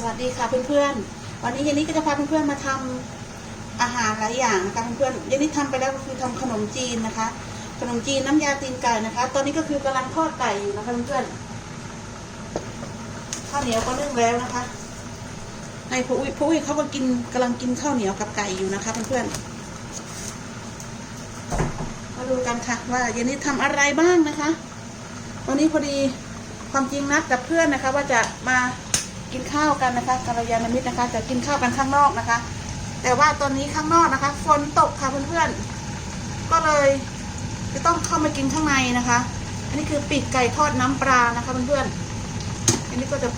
สวัสดีค่ะเพื่อนๆ วันนี้เยนนี่ก็จะพาเพื่อนๆมาทำอาหารหลายอย่างนะคะเพื่อนๆเยนนี่ทำไปแล้วก็คือทำขนมจีนนะคะ ขนมจีนน้ำยาตีนไก่นะคะ ตอนนี้ก็คือกำลังทอดไก่อยู่นะคะเพื่อนๆ ข้าวเหนียวก็นึ่งแล้วนะคะ ในผู้อุ้ยผู้อุ้ยเขาก็กินกำลังกินข้าวเหนียวกับไก่อยู่นะคะเพื่อนๆ มาดูกันค่ะว่าเยนนี่ทำอะไรบ้างนะคะ วันนี้พอดีความจริงนัดกับเพื่อนนะคะ ว่าจะมา กินข้าวกันนะคะกัลยาณมิตรนะคะ จะกินข้าวกันข้างนอกนะคะ แต่ว่าตอนนี้ข้างนอกนะคะ ฝนตกค่ะเพื่อนๆ ก็เลยจะต้องเข้ามากินข้างในนะคะ อันนี้คือปีกไก่ทอดน้ำปลานะคะเพื่อนๆ อันนี้ก็จะ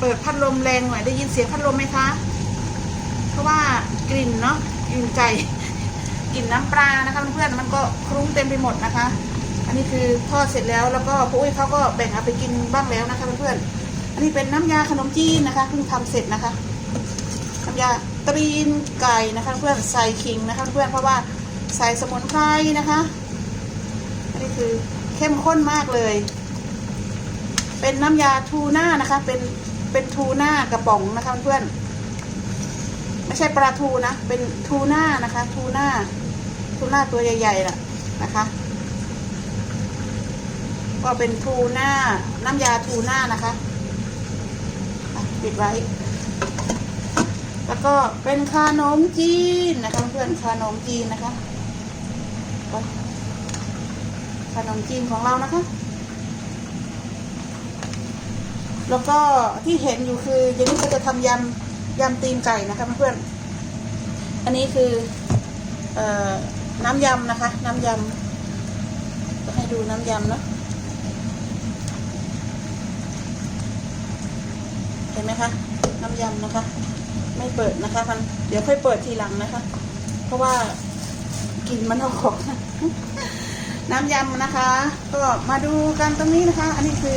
เปิดพัดลมแรงหน่อยได้ยินเสียงพัดลมไหมคะ เพราะว่ากลิ่นเนาะกลิ่นไก่กลิ่นน้ำปลานะคะเพื่อนๆ มันก็คลุ้งเต็มไปหมดนะคะ อันนี้คือทอดเสร็จแล้วแล้วก็ปุ้ยเขาก็แบ่งเอาไปกินบ้างแล้วนะคะเพื่อนๆ นนี้เป็นน้ำยาขนมจีนนะคะเพิ่งทำเสร็จนะคะน้ำยาตรีนไก่นะคะเพื่อนใส่ขิงนะคะเพื่อนเพราะว่าใส่สมุนไพรนะคะอันนี้คือเข้มข้นมากเลย เป็นน้ำยาทูน่านะคะ เป็นเป็นทูน่ากระป๋องนะคะเพื่อนไม่ใช่ปลาทูนะ เป็นทูน่านะคะ ทูน่าทูน่าตัวใหญ่ๆน่ะนะคะก็เป็นทูน่าน้ำยาทูน่านะคะ ปิดไว้ แล้วก็เป็นขนมจีนนะคะเพื่อนขนมจีนนะคะขนมจีนของเรานะคะ แล้วก็ที่เห็นอยู่คือเยนนี่ก็จะทำยำยำตีนไก่นะคะเพื่อนอันนี้คือเออน้ำยำนะคะ น้ำยำจะให้ดูน้ำยำเนาะ ห็นไหมคะน้ำยำนะคะ ไม่เปิดนะคะมันเดี๋ยวค่อยเปิดทีหลังนะคะ เพราะว่ากลินมันออกน้ำยำนะคะ ก็มาดูกันตรงนี้นะคะ อันนี้คือ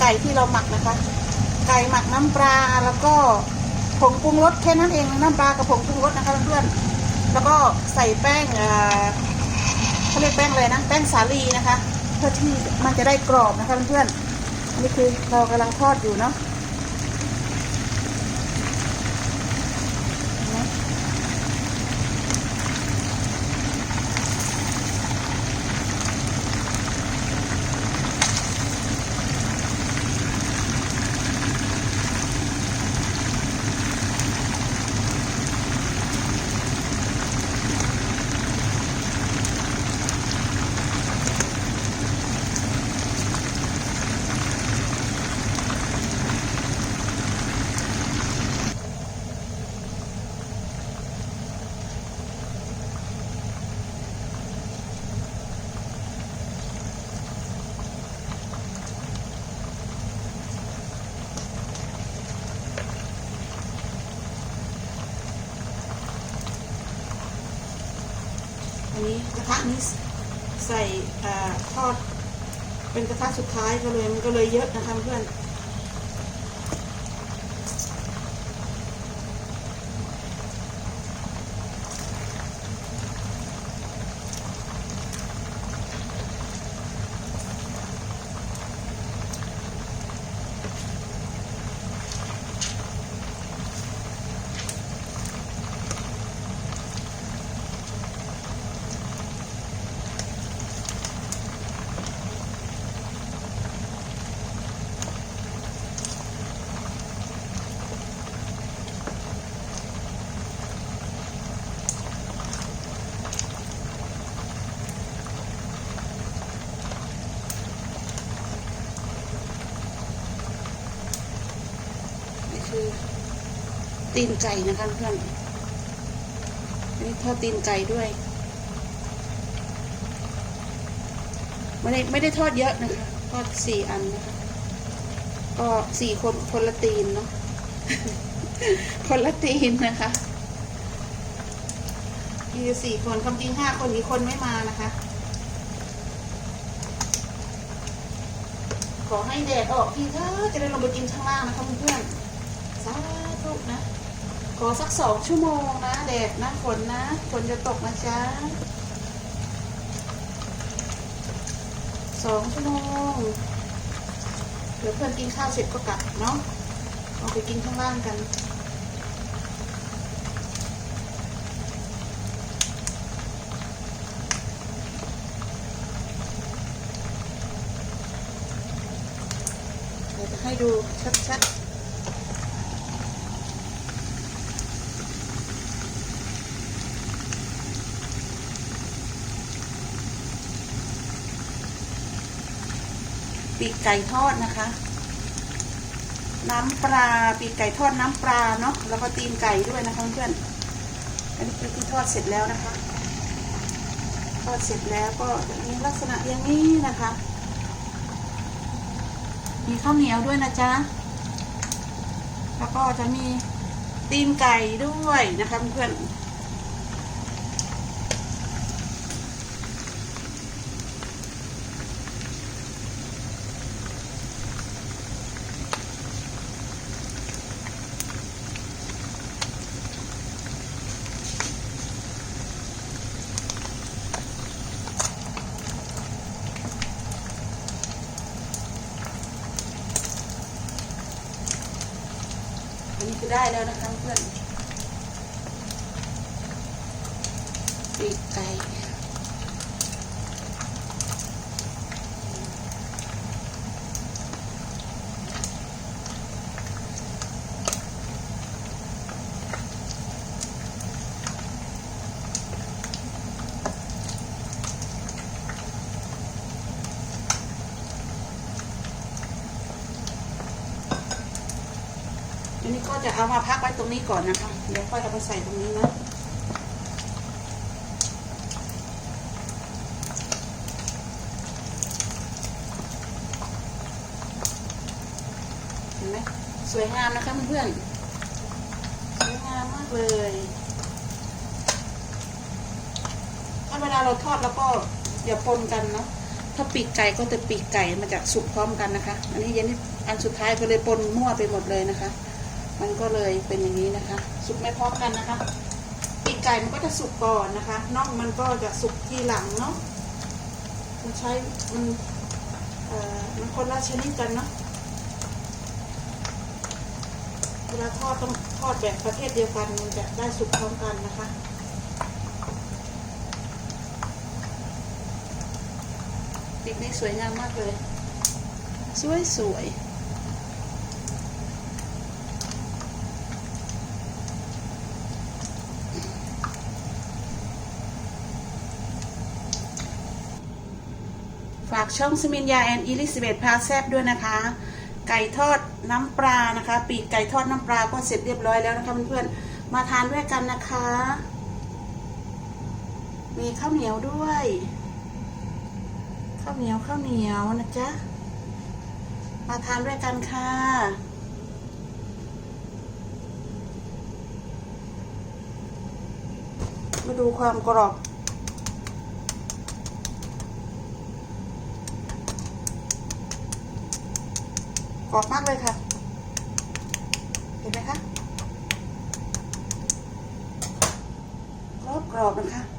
ไก่ที่เราหมักนะคะ ไก่หมักน้ำปลาแล้วก็ผงปรุงรสแค่นั้นเองน้ำปลากับผงปรุงรสนะคะเพื่อนๆแล้วก็ใส่แป้งเออเขาเรียกแป้งอะไรนะแป้งสาลีนะคะ เพื่อที่มันจะได้กรอบนะคะเพื่อนๆนนี้คือเรากำลังทอดอยู่เนาะ อันนี้กระทะนี้ใส่อทอดเป็นกระทะสุดท้ายก็เลยมันก็เลยเยอะนะคะเพื่อนนี่ คือตีนไก่นะคะเพื่อนอันนี้ทอดตีนไก่ด้วย ไม่ได้ไม่ได้ทอดเยอะนะคะ ทอดสี่อันนะคะ ก็สี่คนคนละตีนเนาะ คนละตีนนะคะมีสี่คนความจริงห้าคนอีกคนไม่มานะคะ ขอให้แดดออกทีเถอะจะได้ลงไปกินข้างล่างนะคะเพื่อน สาธุนะ ขอสักสองชั่วโมงนะแดดนะฝนนะฝนจะตกนะจ๊ะสองชั่วโมงเดี๋ยวเพื่อนกินข้าวเสร็จก็กลับเนาะเอาไปกินข้างล่างกันเดี๋ยวจะให้ดูชัดๆ กไก่ทอดนะคะ น้ำปลาปีกไก่ทอดน้ำปลาเนาะแล้วก็ตีนไก่ด้วยนะคะเพื่อนอันนี้คือที่ทอดเสร็จแล้วนะคะ ทอดเสร็จแล้วก็มีลักษณะอย่างนี้นะคะ มีข้าวเหนียวด้วยนะจ๊ะแล้วก็จะมีตีนไก่ด้วยนะคะเพื่อน ได้แล้วนะคะเพื่อนปีกไก่ จะเอามาพักไว้ตรงนี้ก่อนนะคะ เดี๋ยวค่อยเอาไปใส่ตรงนี้นะเห็นไหมสวยงามนะคะเพื่อนๆสวยงามมากเลยถ้าเวลาเราทอดแล้วก็อย่าปนกันเนาะถ้าปีกไก่ก็จะปีกไก่มันจะสุกพร้อมกันนะคะ อันนี้ยันอันสุดท้ายก็เลยปนมั่วไปหมดเลยนะคะ มันก็เลยเป็นอย่างนี้นะคะ สุกไม่พร้อมกันนะคะปีกไก่มันก็จะสุกก่อนนะคะน่องมันก็จะสุกทีหลังเนาะมันใช้มันเอ่อมันคนละชนิดกันเนาะเวลาทอดต้องทอดแบบประเภทเดียวกันมันจะได้สุกพร้อมกันนะคะปิกนี่สวยงามมากเลย สวยสวยากช่องสมินยาแอนอิลิซเบตพาแซบด้วยนะคะ ไก่ทอดน้ำปลานะคะ ปีกไก่ทอดน้ำปลาก็เสร็จเรียบร้อยแล้วนะคะเพื่อนๆมาทานด้วยกันนะคะ มีข้าวเหนียวด้วยข้าวเหนียวข้าวเหนียวนะจ๊ะมาทานด้วยกันค่ะมาดูความกรอบ รอบมากเลยค่ะ เห็นไหมคะกรอบกรอบๆนะคะ